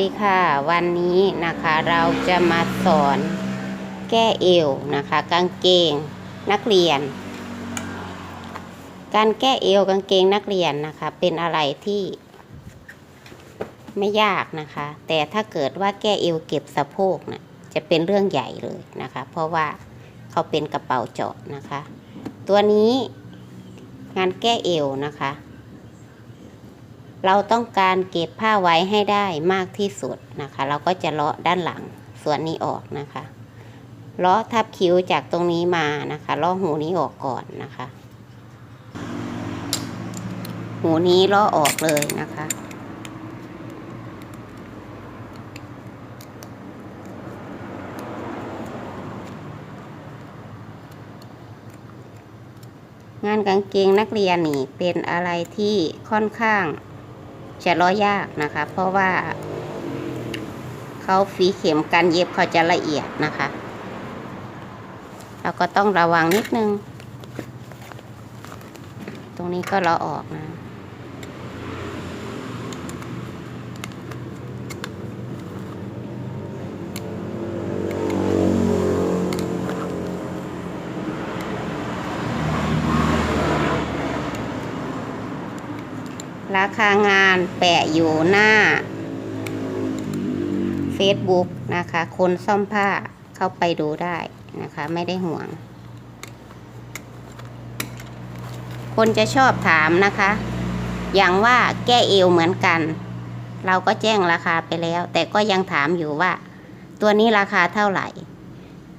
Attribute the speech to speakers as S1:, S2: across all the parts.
S1: ดีค่ะ วันนี้นะคะเราจะมาสอนแก้เอวนะคะ กางเกงนักเรียน การแก้เอวกางเกงนักเรียนนะคะ เป็นอะไรที่ไม่ยากนะคะ แต่ถ้าเกิดว่าแก้เอวเก็บสะโพกนะ่ะจะเป็นเรื่องใหญ่เลยนะคะ เพราะว่าเขาเป็นกระเป๋าเจาะนะคะ ตัวนี้งานแก้เอวนะคะ เราต้องการเก็บผ้าไว้ให้ได้มากที่สุดนะคะ เราก็จะเลาะด้านหลังส่วนนี้ออกนะคะเลาะทับคิ้วจากตรงนี้มานะคะเลาะหูนี้ออกก่อนนะคะ หูนี้เลาะออกเลยนะคะงานกางเกงนักเรียนนี่เป็นอะไรที่ค่อนข้าง จะล้อยากนะคะ เพราะว่าเขาฝีเข็มการเย็บเขาจะละเอียดนะคะ เราก็ต้องระวังนิดนึง ตรงนี้ก็เลาออกนะ ราคางานแปะอยู่หน้า Facebook นะคะ คนซ่อมผ้าเข้าไปดูได้นะคะ ไม่ได้ห่วง คนจะชอบถามนะคะ อย่างว่าแก้เอวเหมือนกัน เราก็แจ้งราคาไปแล้ว แต่ก็ยังถามอยู่ว่า ตัวนี้ราคาเท่าไหร่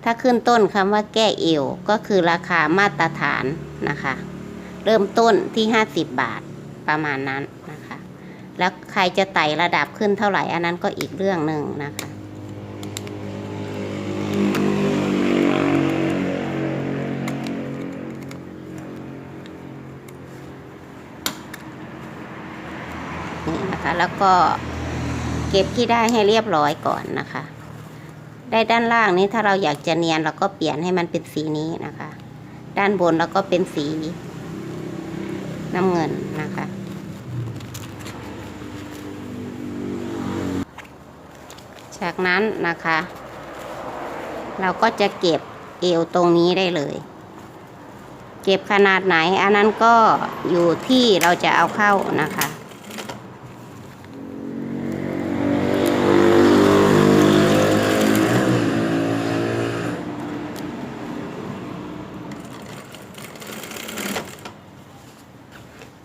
S1: ถ้าขึ้นต้นคำว่าแก้เอวก็คือราคามาตรฐานนะคะ เริ่มต้นที่ 50 บาท ประมาณนั้นนะคะ แล้วใครจะไต่ระดับขึ้นเท่าไหร่อันนั้นก็อีกเรื่องหนึ่งนะคะนี่นะคะแล้วก็เก็บที่ได้ให้เรียบร้อยก่อนนะคะ ได้ด้านล่างนี้ถ้าเราอยากจะเนียนเราก็เปลี่ยนให้มันเป็นสีนี้นะคะ ด้านบนเราก็เป็นสีน้ำเงินนะคะ จากนั้นนะคะ เราก็จะเก็บเอวตรงนี้ได้เลย เก็บขนาดไหน อันนั้นก็อยู่ที่เราจะเอาเข้านะคะ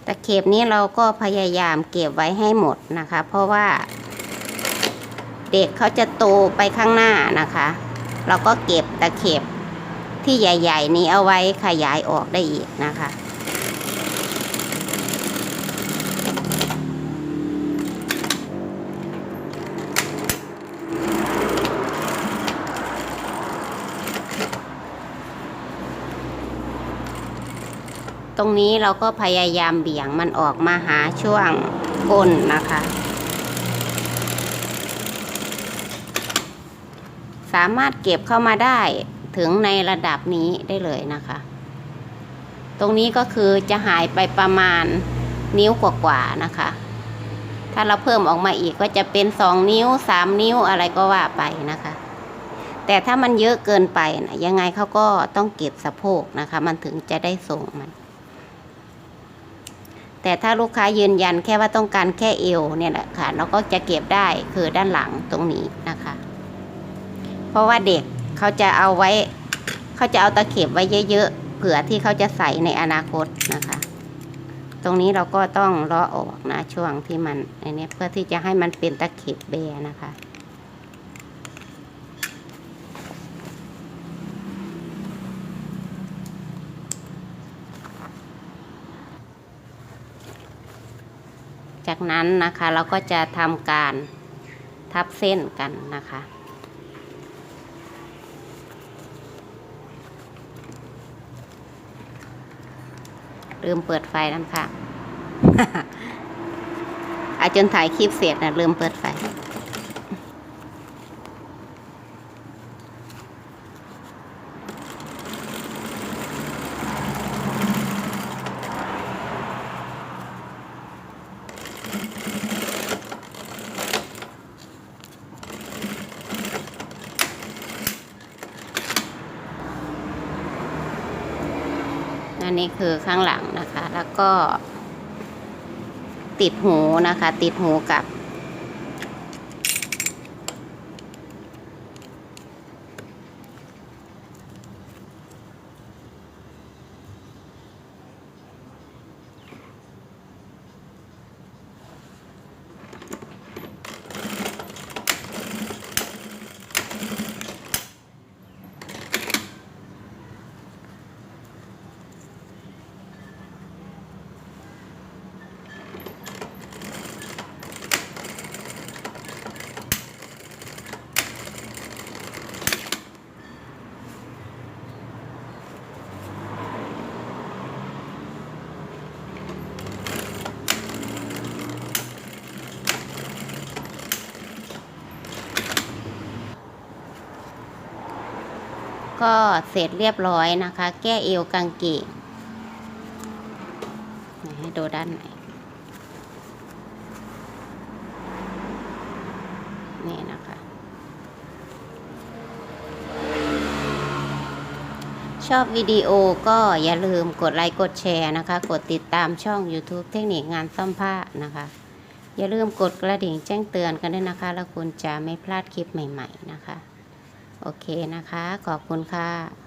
S1: ตะเข็บนี้เราก็พยายามเก็บไว้ให้หมดนะคะ เพราะว่า เด็กเขาจะโตไปข้างหน้านะคะ เราก็เก็บตะเข็บที่ใหญ่ ๆ นี้เอาไว้ขยายออกได้อีกนะคะ ตรงนี้เราก็พยายามเบี่ยงมันออกมาหาช่วงก้นนะคะ สามารถเก็บเข้ามาได้ถึงในระดับนี้ได้เลยนะคะ ตรงนี้ก็คือจะหายไปประมาณนิ้วกว่าๆนะคะ ถ้าเราเพิ่มออกมาอีกก็จะเป็นสองนิ้วสามนิ้วอะไรก็ว่าไปนะคะ แต่ถ้ามันเยอะเกินไปนะยังไงเขาก็ต้องเก็บสะโพกนะคะ มันถึงจะได้ส่งมัน แต่ถ้าลูกค้ายืนยันแค่ว่าต้องการแค่เอวเนี่ยแหละค่ะเราก็จะเก็บได้คือด้านหลังตรงนี้นะคะ เพราะว่าเด็กเขาจะเอาไว้ เขาจะเอาตะเข็บไว้เยอะๆเผื่อที่เขาจะใส่ในอนาคตนะคะ ตรงนี้เราก็ต้องเลาะออกนะช่วงที่มันในนี้เพื่อที่จะให้มันเป็นตะเข็บแบนะคะจากนั้นนะคะเราก็จะทำการทับเส้นกันนะคะ ลืมเปิดไฟน้ำค่ะอาจนถ่ายคลิปเสร็จนะลืมเปิดไฟ อันนี้คือข้างหลังนะคะ แล้วก็ติดหูนะคะ ติดหูกับ ก็เสร็จเรียบร้อยนะคะ แก้เอวกางเกงให้ดูด้านไหนนี่นะคะ ชอบวิดีโอก็อย่าลืมกดไลค์กดแชร์นะคะ กดติดตามช่อง YouTube เทคนิคงานซ่อมผ้านะคะ อย่าลืมกดกระดิ่งแจ้งเตือนกันด้วยนะคะ แล้วคุณจะไม่พลาดคลิปใหม่ ๆ นะคะ โอเคนะคะ ขอบคุณค่ะ